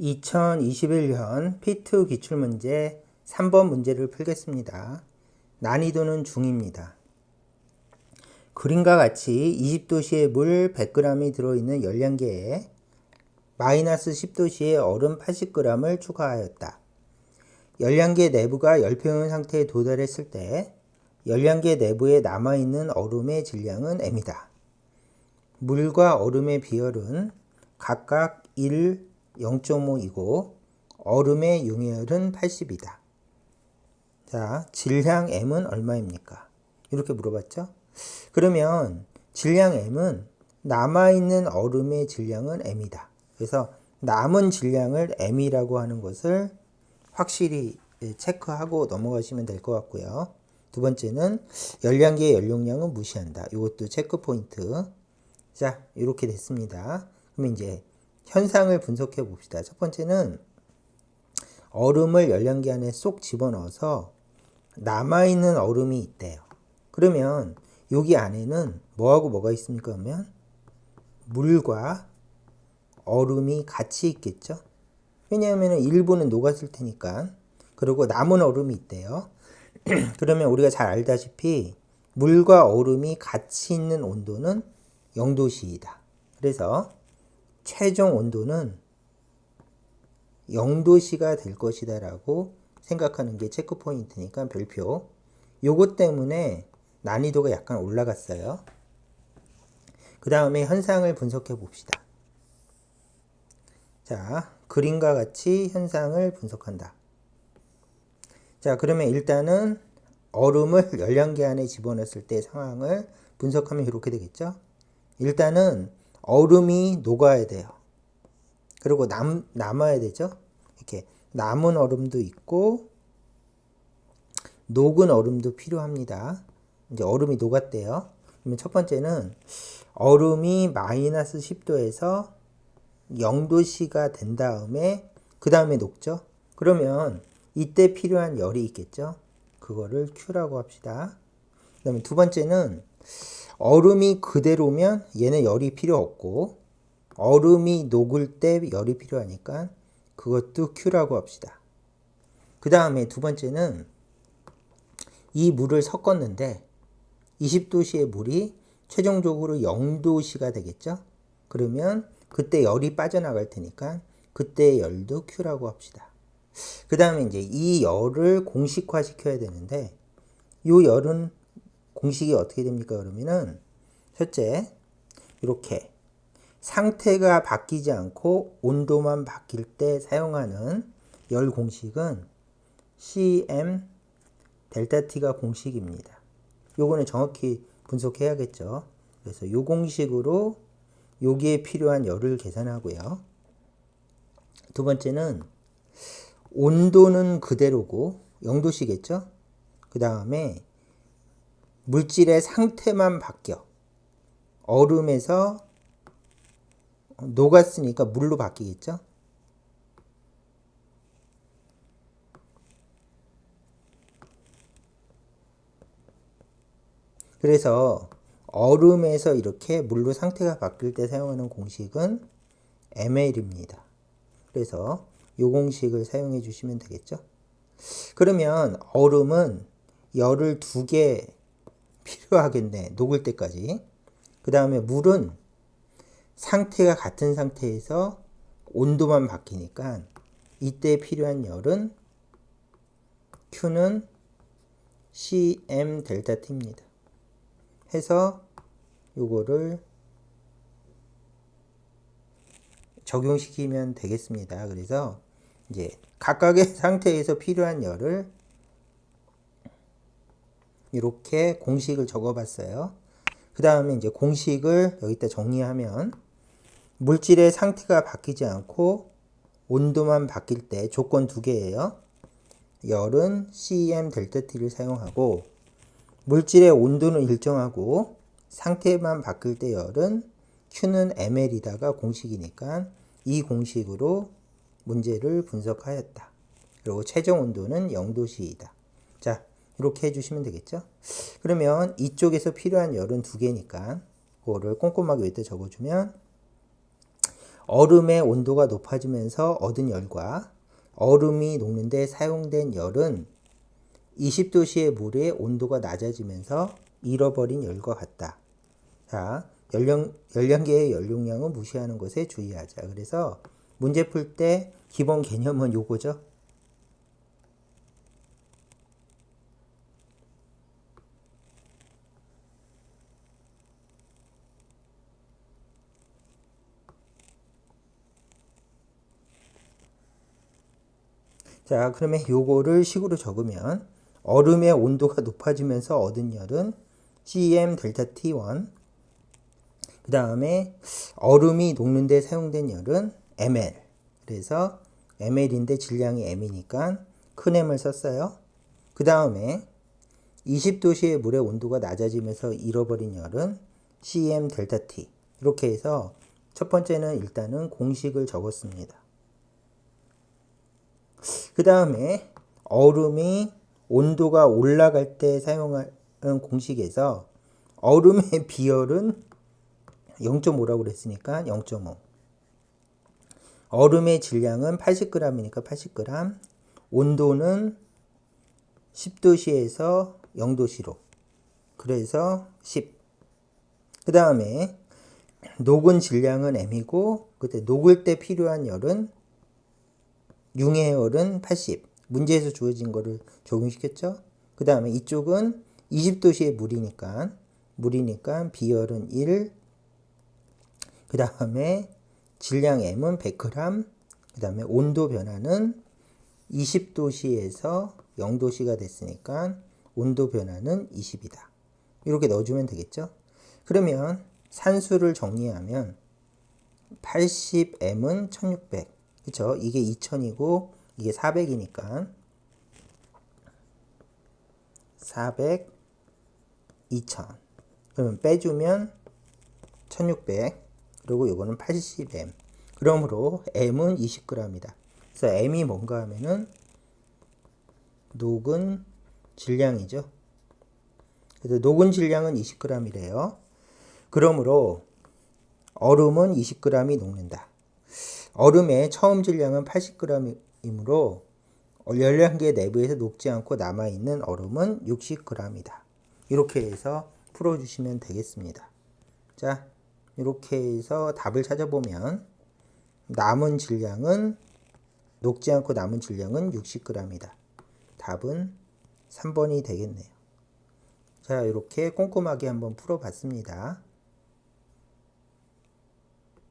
2021년 P2 기출문제 3번 문제를 풀겠습니다. 난이도는 중입니다. 그림과 같이 20도씨의 물 100g이 들어있는 열량계에 마이너스 10도씨의 얼음 80g을 추가하였다. 열량계 내부가 열평형 상태에 도달했을 때 열량계 내부에 남아있는 얼음의 질량은 m이다. 물과 얼음의 비율은 각각 1, 0.5이고 얼음의 용해율은 80이다. 자, 질량 m은 얼마입니까? 이렇게 물어봤죠? 그러면 질량 m은 남아있는 얼음의 질량은 m이다. 그래서 남은 질량을 m이라고 하는 것을 확실히 체크하고 넘어가시면 될 것 같고요. 두 번째는 열량계의 연용량은 무시한다. 이것도 체크 포인트. 자, 이렇게 됐습니다. 그럼 이제 현상을 분석해 봅시다. 첫 번째는 얼음을 열량계 안에 쏙 집어넣어서 남아있는 얼음이 있대요. 그러면 여기 안에는 뭐하고 뭐가 있습니까? 그러면 물과 얼음이 같이 있겠죠? 왜냐하면 일부는 녹았을 테니까. 그리고 남은 얼음이 있대요. 그러면 우리가 잘 알다시피 물과 얼음이 같이 있는 온도는 0도씨이다. 그래서 최종 온도는 0도씨가 될 것이다 라고 생각하는 게 체크 포인트니까 별표. 요것 때문에 난이도가 약간 올라갔어요. 그 다음에 현상을 분석해 봅시다. 자, 그림과 같이 현상을 분석한다. 자, 그러면 일단은 얼음을 열량계 안에 집어넣었을 때 상황을 분석하면 이렇게 되겠죠? 일단은 얼음이 녹아야 돼요. 그리고 남, 남아야 되죠? 이렇게 남은 얼음도 있고, 녹은 얼음도 필요합니다. 이제 얼음이 녹았대요. 그러면 첫 번째는 얼음이 마이너스 10도에서 0도씨가 된 다음에 그 다음에 녹죠. 그러면 이때 필요한 열이 있겠죠. 그거를 Q라고 합시다. 그 다음에 두 번째는 얼음이 그대로면 얘는 열이 필요 없고 얼음이 녹을 때 열이 필요하니까 그것도 Q라고 합시다. 그 다음에 두 번째는 이 물을 섞었는데 20도씨의 물이 최종적으로 0도씨가 되겠죠? 그러면 그때 열이 빠져나갈 테니까 그때 열도 Q라고 합시다. 그 다음에 이제 이 열을 공식화 시켜야 되는데 이 열은 공식이 어떻게 됩니까? 그러면은 첫째 이렇게 상태가 바뀌지 않고 온도만 바뀔 때 사용하는 열 공식은 CM 델타 T가 공식입니다. 요거는 정확히 분석해야겠죠. 그래서 요 공식으로 여기에 필요한 열을 계산하고요. 두 번째는 온도는 그대로고 0도시겠죠? 그 다음에 물질의 상태만 바뀌어. 얼음에서 녹았으니까 물로 바뀌겠죠? 그래서 얼음에서 이렇게 물로 상태가 바뀔 때 사용하는 공식은 ml입니다. 그래서 이 공식을 사용해 주시면 되겠죠. 그러면 얼음은 열을 두 개 필요하겠네. 녹을 때까지. 그 다음에 물은 상태가 같은 상태에서 온도만 바뀌니까 이때 필요한 열은 Q는 CM 델타 T입니다. 해서 요거를 적용시키면 되겠습니다. 그래서 이제 각각의 상태에서 필요한 열을 이렇게 공식을 적어 봤어요. 그 다음에 이제 공식을 여기다 정리하면 물질의 상태가 바뀌지 않고 온도만 바뀔 때 조건 두 개예요. 열은 CM 델타 T를 사용하고 물질의 온도는 일정하고 상태만 바뀔 때 열은 Q는 ml이다가 공식이니까 이 공식으로 문제를 분석하였다. 그리고 최종 온도는 0도씨이다. 자, 이렇게 해주시면 되겠죠? 그러면 이쪽에서 필요한 열은 두 개니까 그거를 꼼꼼하게 여기다 적어주면 얼음의 온도가 높아지면서 얻은 열과 얼음이 녹는데 사용된 열은 20도씨의 물의 온도가 낮아지면서 잃어버린 열과 같다. 자, 연령, 연량계의 연용량은 무시하는 것에 주의하자. 그래서 문제 풀 때 기본 개념은 요거죠. 자, 그러면 요거를 식으로 적으면 얼음의 온도가 높아지면서 얻은 열은 Gm 델타 T1 그 다음에 얼음이 녹는데 사용된 열은 ml. 그래서 ml인데 질량이 m이니까 큰 m을 썼어요. 그 다음에 20도씨의 물의 온도가 낮아지면서 잃어버린 열은 cm 델타 t. 이렇게 해서 첫 번째는 일단은 공식을 적었습니다 그 다음에 얼음이 온도가 올라갈 때 사용하는 공식에서 얼음의 비열은 0.5라고 그랬으니까 0.5. 얼음의 질량은 80g이니까 80g. 온도는 10도씨에서 0도씨로. 그래서 10. 그 다음에 녹은 질량은 m이고 그때 녹을 때 필요한 열은 융의 열은 80. 문제에서 주어진 거를 적용시켰죠. 그 다음에 이쪽은 20도씨의 물이니까 물이니까 비열은 1, 그 다음에 질량 M은 100g, 그 다음에 온도 변화는 20도씨에서 0도씨가 됐으니까 온도 변화는 20이다. 이렇게 넣어주면 되겠죠? 그러면 산수를 정리하면 80m은 1600. 그쵸? 이게 2000이고 이게 400이니까 400, 2000. 그러면 빼주면 1600. 그리고 이거는 80m. 그러므로 m은 20g이다. 그래서 m이 뭔가 하면은 녹은 질량이죠. 그래서 녹은 질량은 20g이래요. 그러므로 얼음은 20g이 녹는다. 얼음의 처음 질량은 80g이므로 열량계 내부에서 녹지 않고 남아있는 얼음은 60g이다. 이렇게 해서 풀어주시면 되겠습니다. 자, 이렇게 해서 답을 찾아보면 남은 질량은 녹지 않고 남은 질량은 60g이다. 답은 3번이 되겠네요. 자, 이렇게 꼼꼼하게 한번 풀어봤습니다.